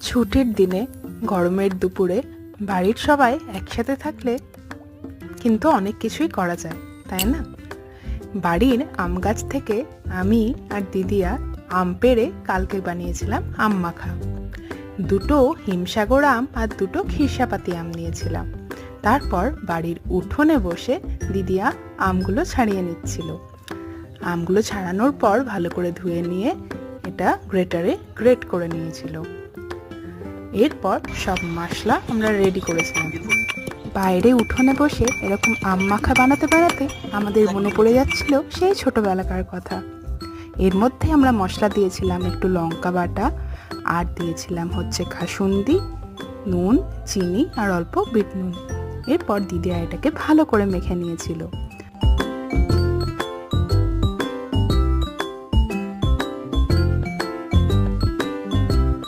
ছুটির দিনে গরমের দুপুরে বাড়ির সবাই একসাথে থাকলে কিন্তু অনেক কিছুই করা যায়, তাই না? বাড়ির আম গাছ থেকে আমি আর দিদিয়া আম পেড়ে কালকে বানিয়েছিলাম আম মাখা। দুটো হিমসাগর আম আর দুটো খিরসাপাতি আম নিয়েছিলাম। তারপর বাড়ির উঠোনে বসে দিদিয়া আমগুলো ছাড়িয়ে নিচ্ছিল। আমগুলো ছাড়ানোর পর ভালো করে ধুয়ে নিয়ে এটা গ্রেটারে গ্রেট করে নিয়েছিল। এরপর সব মশলা আমরা রেডি করেছিলাম। বাইরে উঠোনে বসে এরকম আম মাখা বানাতে বানাতে আমাদের মনে পড়ে যাচ্ছিল সেই ছোটবেলাকার কথা। এর মধ্যে আমরা মশলা দিয়েছিলাম একটু লঙ্কা বাটা, আর দিয়েছিলাম হচ্ছে খাসুন্দি, নুন, চিনি, আর অল্প বিট নুন। এরপর দিদিয়া এটাকে ভালো করে মেখে নিয়েছিল।